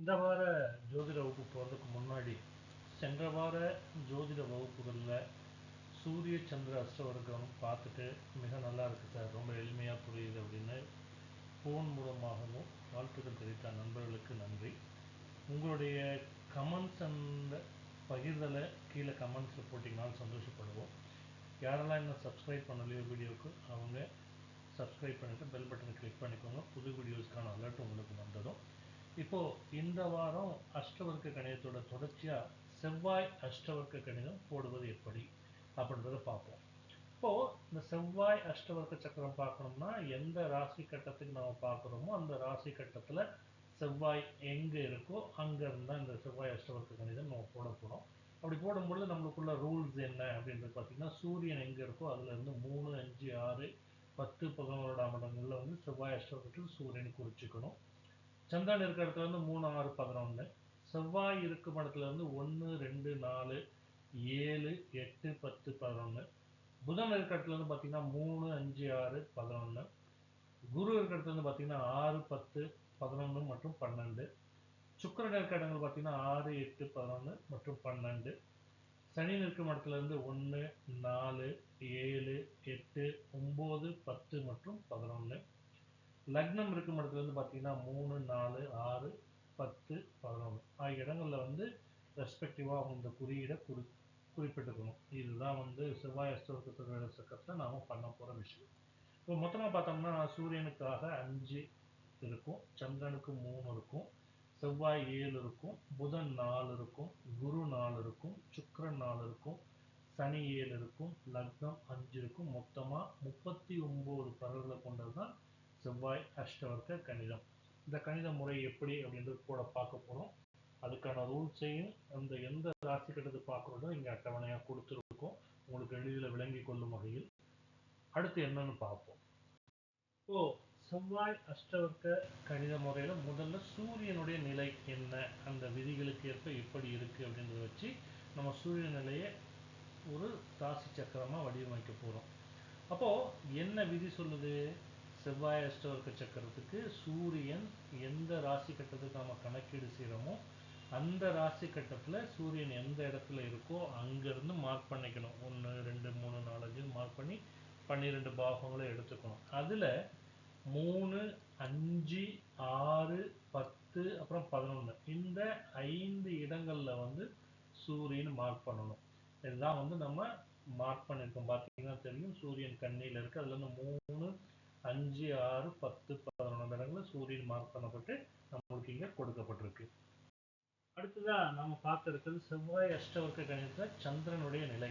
இந்த வார ஜோதிட வகுப்பு போகிறதுக்கு முன்னாடி சென்ற வார ஜோதிட வகுப்புகளில் சூரிய சந்திர அஷ்டவர்க்கம் பார்த்துட்டு மிக நல்லா இருக்குது சார் ரொம்ப எளிமையாக புரியுது அப்படின்னு ஃபோன் மூலமாகவும் வாழ்த்துக்கள் தெரிவித்த நண்பர்களுக்கு நன்றி. உங்களுடைய கமெண்ட்ஸ் அண்ட் பகிர்தலை கீழே கமெண்ட்ஸில் போட்டிங்கனாலும் சந்தோஷப்படுவோம். யாரெல்லாம் இன்னும் சப்ஸ்கிரைப் பண்ணலையோ வீடியோவுக்கு அவங்க சப்ஸ்கிரைப் பண்ணிவிட்டு பெல் பட்டனை கிளிக் பண்ணிக்கோங்க புது வீடியோஸ்க்கான அலர்ட் உங்களுக்கு வந்ததும் இப்போது இந்த வாரம் அஷ்டவர்க்க கணிதத்தோட தொடர்ச்சியாக செவ்வாய் அஷ்டவர்க்க கணிதம் போடுவது எப்படி அப்படின்றத பார்ப்போம். இப்போது இந்த செவ்வாய் அஷ்டவர்க்க சக்கரம் பார்க்கணும்னா எந்த ராசி கட்டத்துக்கு நம்ம பார்க்குறோமோ அந்த ராசி கட்டத்தில் செவ்வாய் எங்கே இருக்கோ அங்க இருந்தால் இந்த செவ்வாய் அஷ்டவர்க்க கணிதம் நம்ம போட போகிறோம் அப்படி போடும்பொழுது நம்மளுக்குள்ள ரூல்ஸ் என்ன அப்படின்றது பார்த்தீங்கன்னா சூரியன் எங்கே இருக்கோ அதுல இருந்து மூணு அஞ்சு ஆறு பத்து பதினோராம் இடங்களில் வந்து செவ்வாய் அஷ்டவர்க்கத்தில் சூரியன் குறிச்சிக்கணும். சந்திரன் இருக்கிற இடத்துல வந்து மூணு ஆறு பதினொன்று செவ்வாய் இருக்கும் இடத்துல வந்து ஒன்று ரெண்டு நாலு ஏழு எட்டு பத்து பதினொன்று புதன் இருக்கிற இடத்துல வந்து பார்த்தீங்கன்னா மூணு அஞ்சு ஆறு பதினொன்று குரு இருக்கிற இடத்துல வந்து பார்த்தீங்கன்னா ஆறு பத்து பதினொன்று மற்றும் பன்னெண்டு. சுக்கரன் இருக்கிற இடங்கள் பார்த்தீங்கன்னா ஆறு எட்டு பதினொன்று மற்றும் பன்னெண்டு. சனி நிற்கும் இடத்துல இருந்து ஒன்று நாலு ஏழு எட்டு ஒம்பது பத்து மற்றும் பதினொன்று லக்னம் இருக்கும் இடத்துல வந்து பார்த்தீங்கன்னா மூணு நாலு ஆறு பத்து பதினொன்று. ஆகிய இடங்களில் வந்து ரெஸ்பெக்டிவாக இந்த குறியீடை குறி குறிப்பிட்டுக்கணும். இதுதான் வந்து செவ்வாய் அஸ்தோகத்தோட சக்கரத்தில் நாம் பண்ண போகிற விஷயம். இப்போ மொத்தமாக பார்த்தோம்னா சூரியனுக்காக அஞ்சு இருக்கும் சந்திரனுக்கு மூணு இருக்கும் செவ்வாய் ஏழு இருக்கும் புதன் நாலு இருக்கும் குரு நாலு இருக்கும் சுக்கரன் நாலு இருக்கும் சனி ஏழு இருக்கும் லக்னம் அஞ்சு இருக்கும். மொத்தமாக முப்பத்தி ஒம்பது பரல்களை கொண்டது தான் செவ்வாய் அஷ்டவர்க்க கணிதம். இந்த கணித முறை எப்படி அப்படின்றது கூட பார்க்க போகிறோம் அதுக்கான ரூல்ஸையும் அந்த எந்த ராசி கட்டத்தை பார்க்குறதோ இங்கே அட்டவணையாக கொடுத்துருக்கோம். உங்களுக்கு எளிதில் விளங்கி கொள்ளும் வகையில். அடுத்து என்னன்னு பார்ப்போம். ஓ செவ்வாய் அஷ்டவர்க்க கணித முறையில் முதல்ல சூரியனுடைய நிலை என்ன? அந்த விதிகளுக்கு ஏற்ப எப்படி இருக்குது அப்படின்றத வச்சு நம்ம சூரிய நிலையை ஒரு ராசி சக்கரமாக வடிவமைக்க போகிறோம் அப்போது என்ன விதி சொல்லுது? செவ்வாய் அஷ்டவர்க்க சக்கரத்துக்கு சூரியன் எந்த ராசி கட்டத்துக்கு நம்ம கணக்கீடு செய்கிறோமோ அந்த ராசி கட்டத்தில் சூரியன் எந்த இடத்துல இருக்கோ அங்கேருந்து மார்க் பண்ணிக்கணும். ஒன்று ரெண்டு மூணு நாலஞ்சு மார்க் பண்ணி பன்னிரெண்டு பாகங்களை எடுத்துக்கணும். அதில் மூணு அஞ்சு ஆறு பத்து அப்புறம் பதினொன்று இந்த ஐந்து இடங்களில் வந்து சூரியன் மார்க் பண்ணணும். இதுதான் வந்து நம்ம மார்க் பண்ணியிருக்கோம் பார்த்தீங்கன்னா தெரியும். சூரியன் கண்ணியில் இருக்குது அதில் வந்து மூணு அஞ்சு ஆறு பத்து பதினொன்று இடங்களில் சூரியன் மார்க் பண்ணப்பட்டு நம்மளுக்கு இங்கே கொடுக்கப்பட்டிருக்கு. அடுத்ததாக நம்ம பார்த்துருக்கிறது செவ்வாய் அஷ்டவர்க்க கணிதத்தில் சந்திரனுடைய நிலை.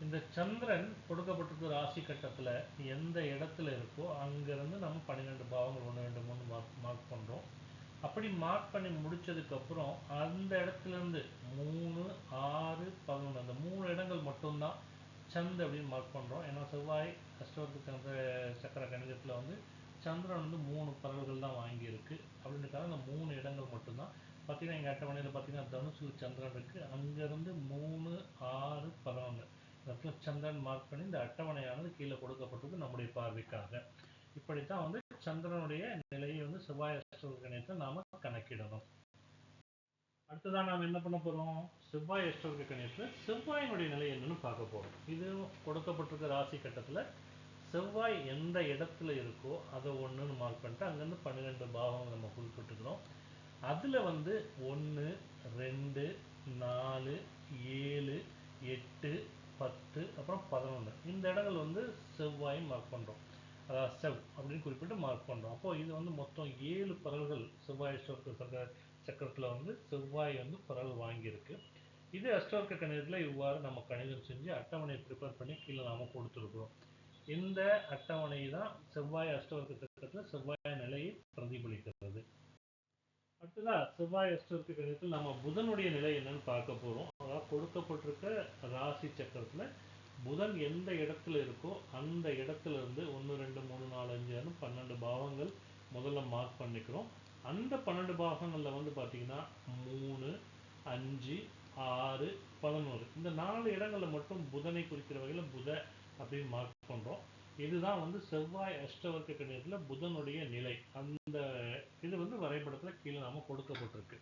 இந்த சந்திரன் கொடுக்கப்பட்டிருக்க ராசி கட்டத்தில் எந்த இடத்துல இருக்கோ அங்கேருந்து நம்ம பன்னிரெண்டு பாவங்கள் ஒன்று ரெண்டு மூணு மார்க் மார்க் பண்ணுறோம் அப்படி மார்க் பண்ணி முடிச்சதுக்கப்புறம் அந்த இடத்துலேருந்து மூணு ஆறு பதினொன்று அந்த மூணு இடங்கள் மட்டும்தான் சந்த் அப்படின்னு மார்க் பண்ணுறோம் ஏன்னா செவ்வாய் அஷ்டவர்க்க சந்திர சக்கர கணிதத்தில் வந்து சந்திரன் வந்து மூணு பரல்கள் தான் வாங்கியிருக்கு. அப்படின்றக்காக அந்த மூணு இடங்கள் மட்டும்தான். பார்த்தீங்கன்னா எங்கள் அட்டவணையில் பார்த்தீங்கன்னா தனுசு சந்திரன் இருக்குது அங்கேருந்து மூணு ஆறு பதினொன்று இடத்துல சந்திரன் மார்க் பண்ணி இந்த அட்டவணையானது கீழே கொடுக்கப்பட்டிருக்கு நம்முடைய பார்வைக்காக. இப்படித்தான் வந்து சந்திரனுடைய நிலையை வந்து செவ்வாய் அஷ்டவர்க்க கணிதத்தை நாம் கணக்கிடணும். அடுத்ததான் நாம் என்ன பண்ண போகிறோம் செவ்வாய் அஷ்டவர்க்க கணிதத்தில் செவ்வாயினுடைய நிலை என்னன்னு பார்க்க போகிறோம் இது கொடுக்கப்பட்டிருக்க ராசி கட்டத்தில் செவ்வாய் எந்த இடத்துல இருக்கோ அதை ஒன்றுன்னு மார்க் பண்ணிட்டு அங்கேருந்து பன்னிரெண்டு பாகம் நம்ம குறிப்பிட்டுக்கிறோம் அதில் வந்து ஒன்று ரெண்டு நாலு ஏழு எட்டு பத்து அப்புறம் பதினொன்று இந்த இடங்கள் வந்து செவ்வாய் மார்க் பண்ணுறோம் அதாவது செவ் அப்படின்னு குறிப்பிட்டு மார்க் பண்ணுறோம் அப்போ இது வந்து மொத்தம் ஏழு பரல்கள் செவ்வாய் அஷ்டவர்க்க சக்கர சக்கரத்தில் வந்து செவ்வாய் வந்து குரல் வாங்கியிருக்கு. இது அஷ்டவர்க்க கணிதத்தில் இவ்வாறு நம்ம கணிதம் செஞ்சு அட்டவணையை ப்ரிப்பேர் பண்ணி கீழே நாம கொடுத்துருக்குறோம். இந்த அட்டவணை தான் செவ்வாய் அஷ்டவர்க்க சக்கரத்தில் செவ்வாய் நிலையை பிரதிபலிக்கிறது. அடுத்ததா செவ்வாய் அஷ்டவர்க்க கணிதத்தில் நம்ம புதனுடைய நிலை என்னன்னு பார்க்க போகிறோம் அதாவது கொடுக்கப்பட்டிருக்க ராசி சக்கரத்தில் புதன் எந்த இடத்துல இருக்கோ அந்த இடத்துல இருந்து ஒன்று ரெண்டு மூணு நாலு அஞ்சு பன்னெண்டு பாவங்கள் முதல்ல மார்க் பண்ணிக்கிறோம். அந்த பன்னெண்டு பாகங்களில் வந்து பார்த்தீங்கன்னா மூணு அஞ்சு ஆறு பதினோரு. இந்த நாலு இடங்களில் மட்டும் புதனை குறிக்கிற வகையில் புத அப்படின்னு மார்க் பண்ணுறோம் இதுதான் வந்து செவ்வாய் அஷ்டவர்க்க கணிதத்தில் புதனுடைய நிலை. அந்த இது வந்து வரைபடத்தில் கீழே நாம் கொடுக்கப்பட்டிருக்கு.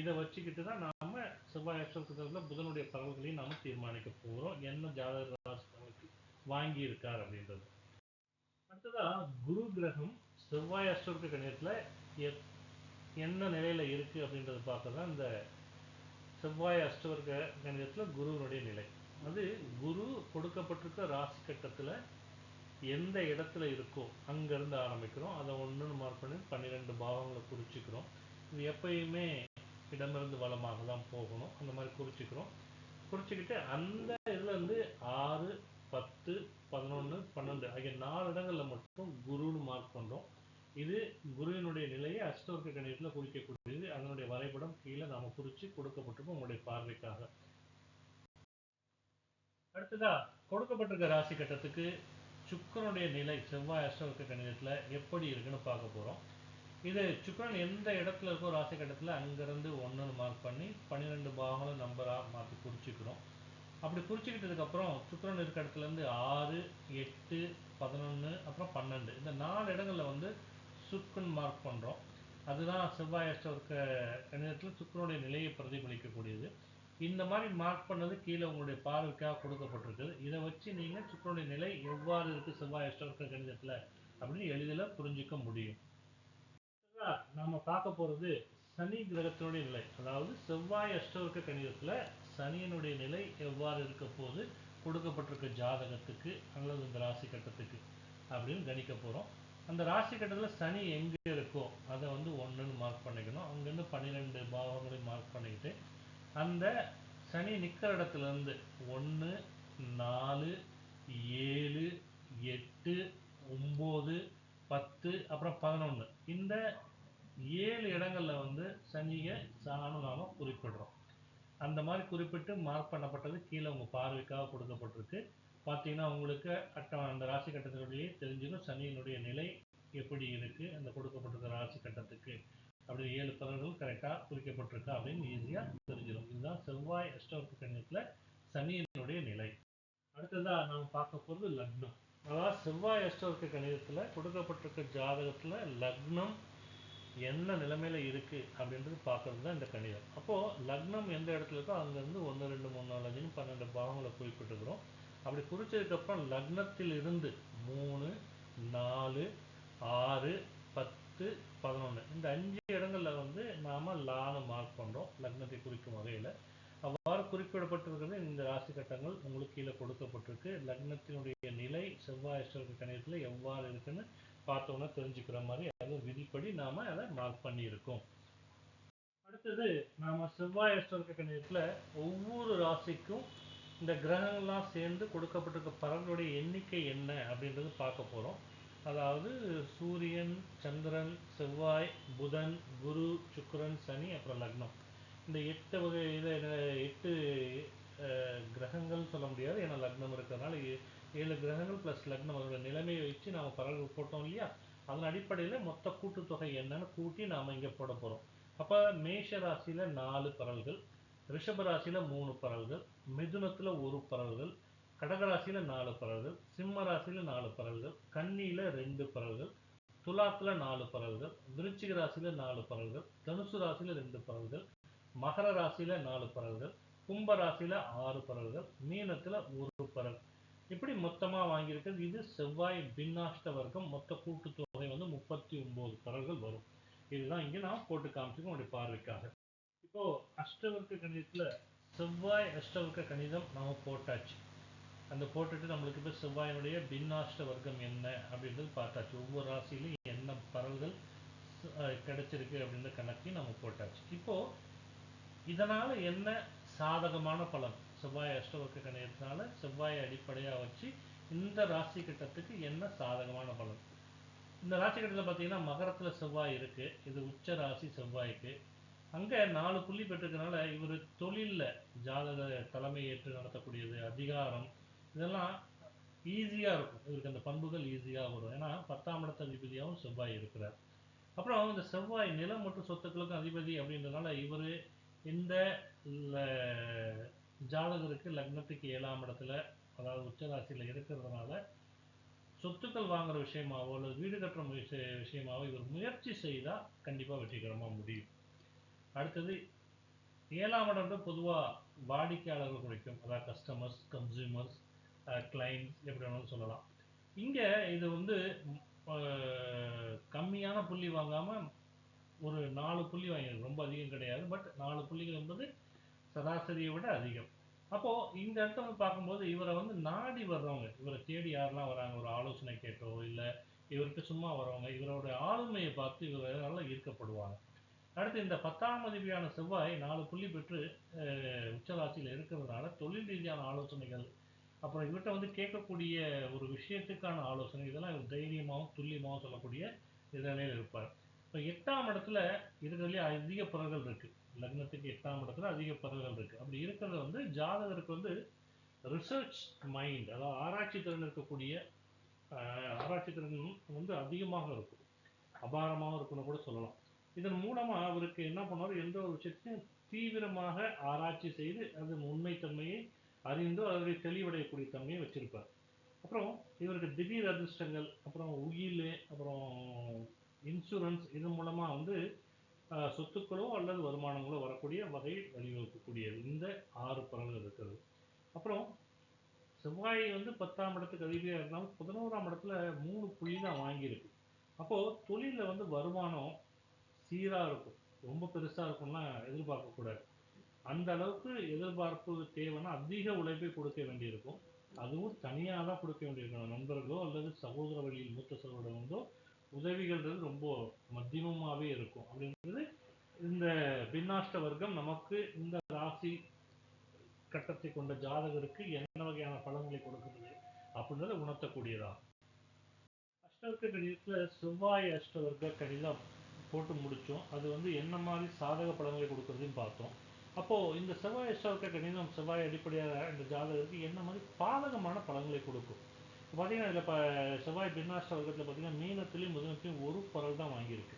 இதை வச்சுக்கிட்டு தான் நாம செவ்வாய் அஷ்டவர்க்கத்தில் புதனுடைய பரவல்களையும் நாம் தீர்மானிக்க போகிறோம் என்ன ஜாதக ராசி வாங்கி இருக்கார் அப்படின்றது. அடுத்ததாக குரு கிரகம் செவ்வாய் அஷ்டவர்க்க கணிதத்தில் என்ன நிலையில் இருக்குது அப்படின்றத பார்க்க தான் இந்த செவ்வாய் அஷ்டவர்க்க கணிதத்தில் குருவினுடைய நிலை. அது குரு கொடுக்கப்பட்டிருக்க ராசி கட்டத்தில் எந்த இடத்துல இருக்கோ அங்கேருந்து ஆரம்பிக்கிறோம். அதை ஒன்றுன்னு மார்க் பண்ணி பன்னிரெண்டு பாவங்களை குறிச்சிக்கிறோம். இது எப்பயுமே இடமிருந்து வளமாக தான் போகணும். அந்த மாதிரி குறிச்சிக்கிறோம். குறிச்சிக்கிட்டு அந்த இதில் ஆறு பத்து பதினொன்று பன்னெண்டு ஆகிய நாலு இடங்களில் மட்டும் குருன்னு மார்க் பண்ணுறோம் இது குருவினுடைய நிலையை அஷ்டவர்க்க கணிதத்தில் குறிக்கக்கூடியது. அதனுடைய வரைபடம் கீழே நாம் குறித்து கொடுக்கப்பட்டிருப்போம் உங்களுடைய பார்வைக்காக. அடுத்ததா கொடுக்கப்பட்டிருக்க ராசி கட்டத்துக்கு சுக்கரனுடைய நிலை செவ்வாய் அஷ்டவர்க்க கணிதத்தில் எப்படி இருக்குன்னு பார்க்க போகிறோம் இது சுக்கரன் எந்த இடத்துல இருக்கோ ராசி கட்டத்தில் அங்கேருந்து ஒன்றுன்னு மார்க் பண்ணி பன்னிரெண்டு பாகங்களும் நம்பராக மாற்றி குறிச்சிக்கிறோம். அப்படி குறிச்சிக்கிட்டதுக்கப்புறம் சுக்கரன் இருக்க இடத்துலேருந்து ஆறு எட்டு பதினொன்று அப்புறம் பன்னெண்டு. இந்த நாலு இடங்களில் வந்து சுக்கன் மார்க் பண்ணுறோம் அதுதான் செவ்வாய் அஷ்டவர்க்க கணிதத்தில் சுக்கரனுடைய நிலையை பிரதிபலிக்கக்கூடியது. இந்த மாதிரி மார்க் பண்ணது கீழே உங்களுடைய பார்வைக்காக கொடுக்கப்பட்டிருக்குது. இதை வச்சு நீங்கள் சுக்கரனுடைய நிலை எவ்வாறு இருக்குது செவ்வாய் அஷ்டவர்க்க கணிதத்தில் அப்படின்னு எளிதில் புரிஞ்சிக்க முடியும். நாம் பார்க்க போகிறது சனி கிரகத்தினுடைய நிலை. அதாவது செவ்வாய் அஷ்டவர்க்க கணிதத்தில் சனியினுடைய நிலை எவ்வாறு இருக்க போது கொடுக்கப்பட்டிருக்க ஜாதகத்துக்கு அல்லது இந்த ராசி கட்டத்துக்கு அப்படின்னு கணிக்க போகிறோம் அந்த ராசி கட்டத்தில் சனி எங்கே இருக்கோ அதை வந்து ஒன்றுன்னு மார்க் பண்ணிக்கணும். அங்கேருந்து பன்னிரெண்டு பாவங்களையும் மார்க் பண்ணிக்கிட்டு அந்த சனி நிற்கிற இடத்துலேருந்து ஒன்று நாலு ஏழு எட்டு ஒம்பது பத்து அப்புறம் பதினொன்று இந்த ஏழு இடங்களில் வந்து சனியை சாணம் நாம் குறிப்பிடுறோம். அந்த மாதிரி குறிப்பிட்டு மார்க் பண்ணப்பட்டது கீழே உங்கள் பார்வைக்காக கொடுக்கப்பட்டிருக்கு. பார்த்தீங்கன்னா உங்களுக்கு அட்ட அந்த ராசி கட்டத்தினுடைய தெரிஞ்சிடும். சனியினுடைய நிலை எப்படி இருக்குது அந்த கொடுக்கப்பட்டிருக்க ராசி கட்டத்துக்கு அப்படி ஏழு பலன்கள் கரெக்டாக குறிக்கப்பட்டிருக்கா அப்படின்னு ஈஸியாக தெரிஞ்சிடும். இதுதான் செவ்வாய் அஷ்டவர்க்க கணிதத்தில் சனியினுடைய நிலை. அடுத்ததாக நாம் பார்க்க போகிறது லக்னம். அதாவது செவ்வாய் அஷ்டவர்க்க கணிதத்தில் கொடுக்கப்பட்டிருக்க ஜாதகத்தில் லக்னம் என்ன நிலைமையில் இருக்குது அப்படின்றது பார்க்கறது தான் இந்த கணிதம். அப்போது லக்னம் எந்த இடத்துல இருக்கோ அங்கேருந்து ஒன்று ரெண்டு மூணு நாலு அஞ்சுன்னு பன்னெண்டு பாகங்களை குறிப்பிட்டுக்கிறோம். அப்படி குறிச்சதுக்கப்புறம் லக்னத்தில் இருந்து மூணு நாலு ஆறு பத்து பதினொன்று இந்த அஞ்சு இடங்களில் வந்து நாம் லானை மார்க் பண்ணுறோம் லக்னத்தை குறிக்கும் வகையில். அவ்வாறு குறிப்பிடப்பட்டிருக்கிறது. இந்த ராசி கட்டங்கள் உங்களுக்கு கீழே கொடுக்கப்பட்டிருக்கு. லக்னத்தினுடைய நிலை செவ்வாய் கணிதத்தில் எவ்வாறு இருக்குன்னு பார்த்தோம்னா தெரிஞ்சுக்கிற மாதிரி அது விதிப்படி நாம் அதை மார்க் பண்ணியிருக்கோம். அடுத்தது நாம் செவ்வாய் கணிதத்தில் ஒவ்வொரு ராசிக்கும் இந்த கிரகங்கள்லாம் சேர்ந்து கொடுக்கப்பட்டிருக்க பலனுடைய எண்ணிக்கை என்ன அப்படின்றது பார்க்க போகிறோம் அதாவது சூரியன் சந்திரன் செவ்வாய் புதன் குரு சுக்கரன் சனி அப்புறம் லக்னம். இந்த எட்டு வகை இதை எட்டு கிரகங்கள் சொல்ல முடியாது. ஏன்னா லக்னம் இருக்கிறதுனால ஏழு கிரகங்கள் ப்ளஸ் லக்னம் அதோட நிலைமையை வச்சு நாம் பலன்கள் போட்டோம் இல்லையா? அதன் அடிப்படையில் மொத்த கூட்டுத்தொகை என்னன்னு கூட்டி நாம் இங்கே போட போகிறோம் அப்போ மேஷ ராசியில் நாலு பரல்கள் ரிஷப ராசியில் மூணு பரல்கள் மிதுனத்தில் ஒரு பறவைகள் கடகராசியில் நாலு பறவைகள் சிம்ம ராசியில் நாலு பறவைகள் கன்னியில் ரெண்டு பறவைகள் துலாத்தில் நாலு பறவைகள் விருச்சிக ராசியில் நாலு பறவைகள் தனுசு ராசியில் ரெண்டு பறவைகள் மகர ராசியில் நாலு பறவைகள் கும்ப ராசியில் ஆறு பறவைகள் மீனத்தில் ஒரு பறவை. இப்படி மொத்தமாக வாங்கியிருக்கிறது. இது செவ்வாய் பின்னாஷ்ட வர்க்கம். மொத்த கூட்டுத்தொகை வந்து முப்பத்தி ஒம்பது பறவைகள் வரும். இதுதான் இங்கே நான் போட்டு காமிச்சிருக்கோம் உங்களுடைய பார்வைக்காக. இப்போ அஷ்டவர்க்க கணிதத்தில் செவ்வாய் அஷ்டவர்க்க கணிதம் நாம் போட்டாச்சு. அந்த போட்டுட்டு நம்மளுக்கு இப்போ செவ்வாயினுடைய பின்னாஷ்ட வர்க்கம் என்ன அப்படின்றது பார்த்தாச்சு. ஒவ்வொரு ராசியிலையும் என்ன பரல்கள் கிடைச்சிருக்கு அப்படின்ற கணக்கையும் நம்ம போட்டாச்சு. இப்போ இதனால என்ன சாதகமான பலன்? செவ்வாய் அஷ்டவர்க்க கணிதத்தினால செவ்வாயை அடிப்படையாக வச்சு இந்த ராசி கட்டத்துக்கு என்ன சாதகமான பலன்? இந்த ராசி கட்டத்தில் பார்த்தீங்கன்னா மகரத்தில் செவ்வாய் இருக்கு. இது உச்ச ராசி செவ்வாய்க்கு. அங்கே நாலு புள்ளி பெற்றிருக்கனால இவர் தொழிலில் ஜாதக தலைமை ஏற்று நடத்தக்கூடியது அதிகாரம் இதெல்லாம் ஈஸியாக இருக்கும். இவருக்கு அந்த பண்புகள் ஈஸியாக வரும். ஏன்னா பத்தாம் இடத்த அதிபதியாகவும் செவ்வாய் இருக்கிறார். அப்புறம் இந்த செவ்வாய் நிலம் மற்றும் சொத்துக்களுக்கும் அதிபதி அப்படின்றதுனால இவர் இந்த ஜாதகருக்கு லக்னத்துக்கு ஏழாம் இடத்துல அதாவது உச்சராசியில் இருக்கிறதுனால சொத்துக்கள் வாங்குற விஷயமாவோ அல்லது வீடு கட்டுற முயற்சி விஷயமாவோ இவர் முயற்சி செய்தால் கண்டிப்பாக வெற்றிகரமாக முடியும். அடுத்தது ஏழாம் இடம் பொதுவாக வாடிக்கையாளர்கள் குறிக்கும். அதாவது கஸ்டமர்ஸ் கன்சியூமர்ஸ் கிளைண்ட்ஸ் எப்படி வேணாலும் சொல்லலாம். இங்கே இது வந்து கம்மியான புள்ளி வாங்காமல் ஒரு நாலு புள்ளி வாங்கியிருக்கு ரொம்ப அதிகம் கிடையாது. பட் நாலு புள்ளிகள் என்பது சராசரியை விட அதிகம். அப்போது இந்த இடத்துல பார்க்கும்போது இவரை வந்து நாடி வர்றவங்க இவரை தேடி யாரெல்லாம் வராங்க? ஒரு ஆலோசனை கேட்டோ இல்லை இவர்கிட்ட சும்மா வரவங்க இவரோட ஆளுமையை பார்த்து இவர் நல்லா ஈர்க்கப்படுவாங்க. அடுத்து இந்த பத்தாம் அதிபதியான செவ்வாய் நாலு புள்ளி பெற்று உச்சராசியில் இருக்கிறதுனால தொழில் ரீதியான ஆலோசனைகள் அப்புறம் இவர்கிட்ட வந்து கேட்கக்கூடிய ஒரு விஷயத்துக்கான ஆலோசனை இதெல்லாம் இவர் தைரியமாகவும் துல்லியமாகவும் சொல்லக்கூடிய நிலையில் இருப்பார். இப்போ எட்டாம் இடத்துல இருக்கிறதுலே அதிக பிறகுகள் இருக்குது லக்னத்துக்கு எட்டாம் இடத்துல அதிக பிறகுகள் இருக்குது அப்படி இருக்கிறது வந்து ஜாதகருக்கு வந்து ரிசர்ச் மைண்ட் அதாவது ஆராய்ச்சி திறன் இருக்கக்கூடிய ஆராய்ச்சி திறன் வந்து அதிகமாக இருக்கும். அபாரமாகவும் இருக்குன்னு கூட சொல்லலாம். இதன் மூலமா அவருக்கு என்ன பண்ணுவார் எந்த ஒரு விஷயத்தையும் தீவிரமாக ஆராய்ச்சி செய்து அது உண்மைத்தன்மையை அறிந்தோ அதனுடைய தெளிவடையக்கூடிய தன்மையை வச்சிருப்பார். அப்புறம் இவருக்கு திடீர் அதிர்ஷ்டங்கள் அப்புறம் உயில் அப்புறம் இன்சூரன்ஸ் இது மூலமா வந்து சொத்துக்களோ அல்லது வருமானங்களோ வரக்கூடிய வகை வழிவகுக்கக்கூடியது. இந்த ஆறு பலன்கள் இருக்கிறது. அப்புறம் செவ்வாய் வந்து பத்தாம் இடத்துக்கு அதிபதியாக இருந்தாலும் பதினோராம் இடத்துல மூணு புள்ளி தான் வாங்கியிருக்கு. அப்போது தொழிலில் வந்து வருமானம் சீராக இருக்கும். ரொம்ப பெருசாக இருக்கும்லாம் எதிர்பார்க்கக்கூடாது அந்த அளவுக்கு எதிர்பார்ப்பு தேவைன்னா அதிக உழைப்பை கொடுக்க வேண்டியிருக்கும். அதுவும் தனியாக தான் கொடுக்க வேண்டியிருக்கும். நண்பர்களோ அல்லது சகோதர வழியில் மூத்த சகோதரர்களோ உதவிகள்ன்றது ரொம்ப மத்தியமமாகவே இருக்கும். அப்படின்றது இந்த பின்னாஷ்ட வர்க்கம் நமக்கு இந்த ராசி கட்டத்தை கொண்ட ஜாதகருக்கு என்ன வகையான பலன்களை கொடுக்கிறது அப்படின்றத உணர்த்தக்கூடியதா? அஷ்டவர்க்க கணிதத்தில் செவ்வாய் அஷ்டவர்க்க கணிதம் போட்டு முடித்தோம். அது வந்து என்ன மாதிரி சாதக பலன்களை கொடுக்குறதுன்னு பார்த்தோம். அப்போது இந்த செவ்வாய் அஷ்டவர்க்க கணிதம் செவ்வாய் அடிப்படையாக இந்த ஜாதகத்துக்கு என்ன மாதிரி பாதகமான பலன்களை கொடுக்கும்? இப்போ பார்த்தீங்கன்னா இதில் இப்போ செவ்வாய் பின்னாஷ்டவர்க்கத்தில் பார்த்தீங்கன்னா மீனத்துலேயும் முதலத்திலையும் ஒரு பரல் தான் வாங்கியிருக்கு.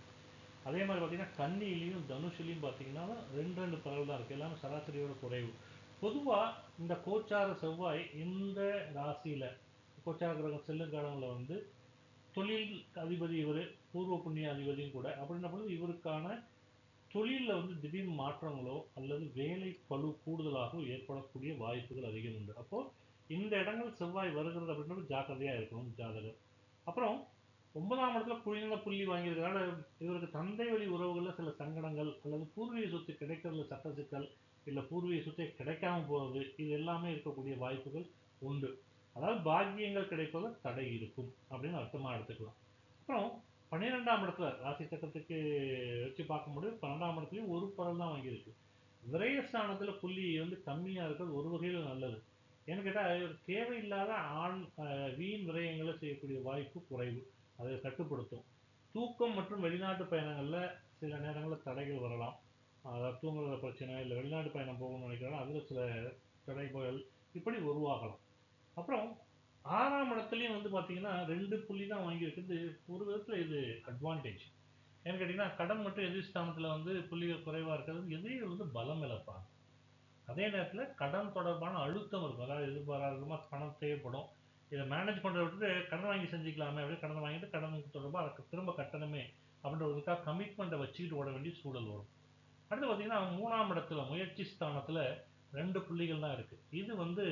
அதே மாதிரி பார்த்தீங்கன்னா கன்னியிலையும் தனுஷிலையும் பார்த்தீங்கன்னா ரெண்டு ரெண்டு பரல் தான் இருக்குது எல்லாமே சராசரியோட குறைவு. பொதுவாக இந்த கோச்சார செவ்வாய் இந்த ராசியில் கோச்சார கிரகம் செல்லும் காலங்களில் வந்து தொழில் அதிபதி இவர் பூர்வ புண்ணிய அதிபதியும் கூட அப்படின்ற பொழுது இவருக்கான தொழிலில் வந்து திடீர் மாற்றங்களோ அல்லது வேலை பழு கூடுதலாகவோ ஏற்படக்கூடிய வாய்ப்புகள் அதிகம் உண்டு. அப்போது இந்த இடங்கள் செவ்வாய் வருகிறது அப்படின்றது ஜாக்கிரதையாக இருக்கணும் ஜாதகர். அப்புறம் ஒன்பதாம் இடத்துல குழிந்த புள்ளி வாங்கியிருக்கனால இவருக்கு தந்தை வழி உறவுகளில் சில சங்கடங்கள் அல்லது பூர்வீக சொத்து கிடைக்கிறதுல சட்ட சிக்கல் இல்லை பூர்வீக சொத்தை கிடைக்காம போகிறது இது எல்லாமே இருக்கக்கூடிய வாய்ப்புகள் உண்டு. அதாவது பாக்கியங்கள் கிடைப்பதில் தடை இருக்கும் அப்படின்னு அர்த்தமாக எடுத்துக்கலாம். அப்புறம் பன்னிரெண்டாம் இடத்துல ராசி சக்கரத்துக்கு வச்சு பார்க்கும்போது பன்னெண்டாம் இடத்துலையும் ஒரு பலன் தான் வாங்கியிருக்கு. விரயஸ்தானத்தில் புள்ளி வந்து கம்மியாக இருக்கிறது ஒரு வகையில் நல்லது. ஏன்னு கேட்டால் தேவையில்லாத ஆண் வீண் விரயங்களை செய்யக்கூடிய வாய்ப்பு குறைவு. அதை கட்டுப்படுத்தும். தூக்கம் மற்றும் வெளிநாட்டு பயணங்களில் சில நேரங்களில் தடைகள் வரலாம். அதாவது தூங்குற பிரச்சனை இல்லை வெளிநாட்டு பயணம் போகணும்னு நினைக்கிறோம் அதில் சில தடைகள் இப்படி உருவாகலாம். அப்புறம் ஆறாம் இடத்துலையும் வந்து பார்த்தீங்கன்னா ரெண்டு புள்ளி தான் வாங்கியிருக்குது ஒரு விதத்தில் இது அட்வான்டேஜ் ஏன்னு கேட்டிங்கன்னா கடன் மற்றும் எதிர்ஸ்தானத்தில் வந்து புள்ளிகள் குறைவாக இருக்கிறது. எதிரிகள் வந்து பலம் இழப்பாங்க. அதே நேரத்தில் கடன் தொடர்பான அழுத்தம் இருக்கும். அதாவது எதிர்பாராதமாக பணம் தேவைப்படும். இதை மேனேஜ் பண்ணுறத விட்டுட்டு கடன் வாங்கி செஞ்சுக்கலாமே அப்படின்னு கடன் வாங்கிட்டு கடன் தொடர்பாக அதுக்கு திரும்ப கட்டணமே அப்படின்றதுக்காக கமிட்மெண்ட்டை வச்சுக்கிட்டு ஓட வேண்டிய சூழல் வரும். அடுத்து பார்த்தீங்கன்னா மூணாம் இடத்துல முயற்சி ஸ்தானத்தில் ரெண்டு புள்ளிகள் தான் இருக்குது இது வந்து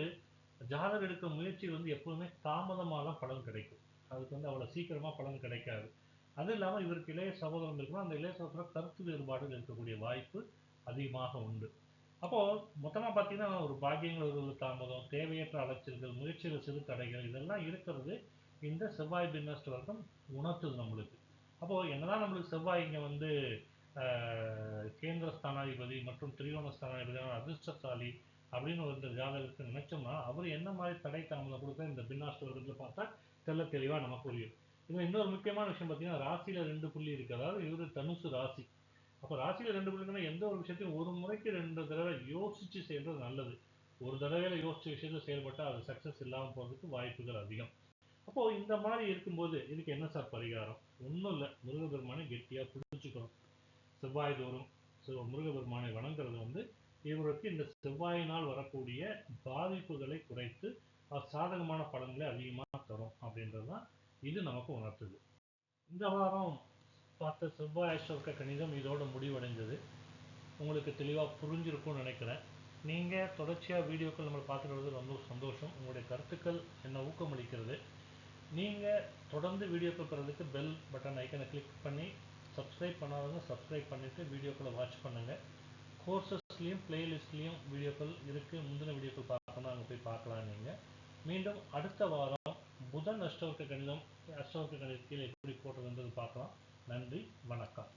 ஜாதகம் எடுக்கிற முயற்சி வந்து எப்பவுமே தாமதமாக தான் பலன் கிடைக்கும். அதுக்கு வந்து அவ்வளோ சீக்கிரமாக பலன் கிடைக்காது. அது இல்லாமல் இவருக்கு இளைய சகோதரம் இருக்கணும் அந்த இளைய சகோதரம் கருத்து வேறுபாடுகள் இருக்கக்கூடிய வாய்ப்பு அதிகமாக உண்டு. அப்போது மொத்தமாக பார்த்தீங்கன்னா ஒரு பாக்கியங்கள் ஒரு தாமதம் தேவையற்ற அலைச்சல்கள் முயற்சிகள் சிறு தடைகள் இதெல்லாம் இருக்கிறது. இந்த செவ்வாய் பின்னஸ்ட் வர்க்கம் உணர்த்துது நம்மளுக்கு. அப்போது என்னதான் நம்மளுக்கு செவ்வாய் இங்கே வந்து கேந்திர ஸ்தானாதிபதி மற்றும் திரிகோண ஸ்தானாதிபதியான அதிர்ஷ்டசாலி அப்படின்னு ஒரு இந்த ஜாதகத்தை நினைச்சோம்னா அவர் என்ன மாதிரி தடை தாமதம் கொடுக்க இந்த பின்னாஸ்ட் பார்த்தா தெல்ல தெளிவாக நமக்கு புரியும். இதில் இன்னொரு முக்கியமான விஷயம் பார்த்தீங்கன்னா ராசியில் ரெண்டு புள்ளி இருக்கு. அதாவது இவர் தனுசு ராசி. அப்போ ராசியில் ரெண்டு புள்ளிங்கன்னா எந்த ஒரு விஷயத்தையும் ஒரு முறைக்கு ரெண்டு தடவை யோசிச்சு செய்கிறது நல்லது. ஒரு தடவையில் யோசிச்ச விஷயத்தை செயல்பட்டால் அது சக்ஸஸ் இல்லாமல் போகிறதுக்கு வாய்ப்புகள் அதிகம். அப்போ இந்த மாதிரி இருக்கும்போது இதுக்கு என்ன சார் பரிகாரம்? ஒன்றும் இல்லை. முருகபெருமானை கெட்டியாக பிடிச்சிக்கணும். செவ்வாய் தோறும் ஸோ முருகபெருமானை வணங்குறது வந்து இவருக்கு இந்த செவ்வாயினால் வரக்கூடிய பாதிப்புகளை குறைத்து சாதகமான பலன்களை அதிகமாக தரும் அப்படின்றது தான் இது நமக்கு உணர்த்துது. இந்த வாரம் பார்த்த செவ்வாய் அஷ்டவர்க்க கணிதம் இதோட முடிவடைந்தது. உங்களுக்கு தெளிவாக புரிஞ்சிருக்கும்னு நினைக்கிறேன். நீங்கள் தொடர்ச்சியாக வீடியோக்கள் நம்ம பார்த்துட்டு ரொம்ப சந்தோஷம். உங்களுடைய கருத்துக்கள் என்ன ஊக்கமளிக்கிறது நீங்கள் தொடர்ந்து வீடியோக்கள் பெறதுக்கு பெல் பட்டன் ஐக்கனை கிளிக் பண்ணி சப்ஸ்கிரைப் பண்ணாதவங்க சப்ஸ்கிரைப் பண்ணிவிட்டு வீடியோக்களை வாட்ச் பண்ணுங்கள் லிஸ்ட்லேயும் பிளேலிஸ்ட்லேயும் வீடியோக்கள் இருக்குது முந்தின வீடியோக்கள் பார்க்கணும் அங்கே போய் பார்க்கலாம் நீங்கள் மீண்டும் அடுத்த வாரம் புதன் அஷ்டவர்க்க கணிதம் அஷ்டவர்க்க கணிதத்தில் எப்படி போட்டதுன்றது பார்க்கலாம். நன்றி வணக்கம்.